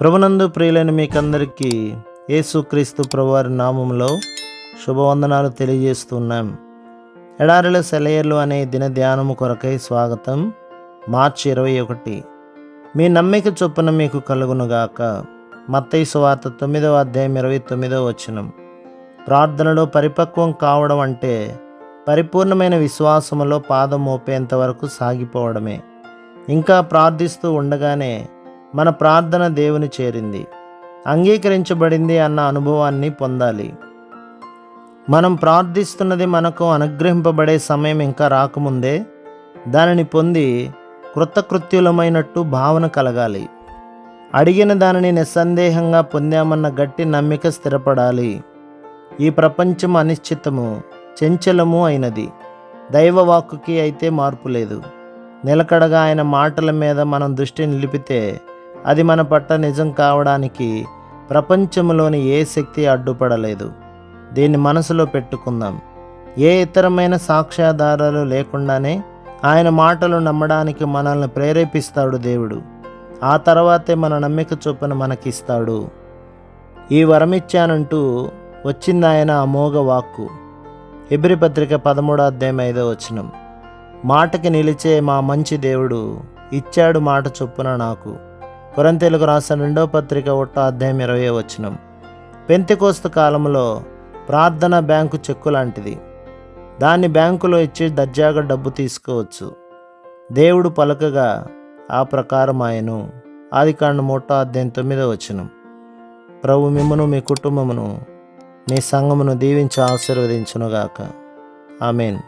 ప్రభునందు ప్రియులైన మీకందరికీ యేసుక్రీస్తు ప్రభువారి నామంలో శుభవందనాలు తెలియజేస్తున్నాం. ఎడారిల సెలయర్లు అనే దిన ధ్యానము కొరకై స్వాగతం మార్చి ఇరవై ఒకటి. మీ నమ్మిక చొప్పున మీకు కలుగునుగాక. మత్తయి సువార్త తొమ్మిదవ అధ్యాయం ఇరవై తొమ్మిదవ వచనం. ప్రార్థనలో పరిపక్వం కావడం అంటే పరిపూర్ణమైన విశ్వాసములో పాదం మోపేంత వరకు సాగిపోవడమే. ఇంకా ప్రార్థిస్తూ ఉండగానే మన ప్రార్థన దేవుని చేరింది. అంగీకరించబడింది అన్న అనుభవాన్ని పొందాలి. మనం ప్రార్థిస్తున్నది మనకు అనుగ్రహింపబడే సమయం ఇంకా రాకముందే దానిని పొంది కృతకృత్యులమైనట్టు భావన కలగాలి. అడిగిన దానిని నిస్సందేహంగా పొందామన్న గట్టి నమ్మిక స్థిరపడాలి. ఈ ప్రపంచం అనిశ్చితము చెంచలము అయినది. దైవవాక్కుకి అయితే మార్పు లేదు. నిలకడగా ఆయన మాటల మీద మనం దృష్టి నిలిపితే అది మన పట్ల నిజం కావడానికి ప్రపంచంలోని ఏ శక్తి అడ్డుపడలేదు. దీన్ని మనసులో పెట్టుకుందాం. ఏ ఇతరమైన సాక్ష్యాధారాలు లేకుండానే ఆయన మాటలు నమ్మడానికి మనల్ని ప్రేరేపిస్తాడు దేవుడు. ఆ తర్వాతే మన నమ్మిక చొప్పున మనకిస్తాడు. ఈ వరమిచ్చానంటూ వచ్చింది ఆయన అమోఘ వాక్కు. ఎబ్రి పత్రిక పదమూడో అధ్యాయం ఐదో వచనం. మాటకి నిలిచే మా మంచి దేవుడు ఇచ్చాడు మాట చొప్పున నాకు. కొరంతెలకు రాసిన రెండో పత్రిక ఒట్టో అధ్యాయం ఇరవై వచ్చినం పెంతెకోస్తు కాలంలో ప్రార్థన బ్యాంకు చెక్కు లాంటిది. దాన్ని బ్యాంకులో ఇచ్చి దర్జాగా డబ్బు తీసుకోవచ్చు. దేవుడు పలకగా ఆ ప్రకారం ఆయను ఆది కాండ మూటో అధ్యాయం తొమ్మిదో వచ్చినం ప్రభు మిమ్మను మీ కుటుంబమును మీ సంఘమును దీవించి ఆశీర్వదించునుగాక. ఆమెన్.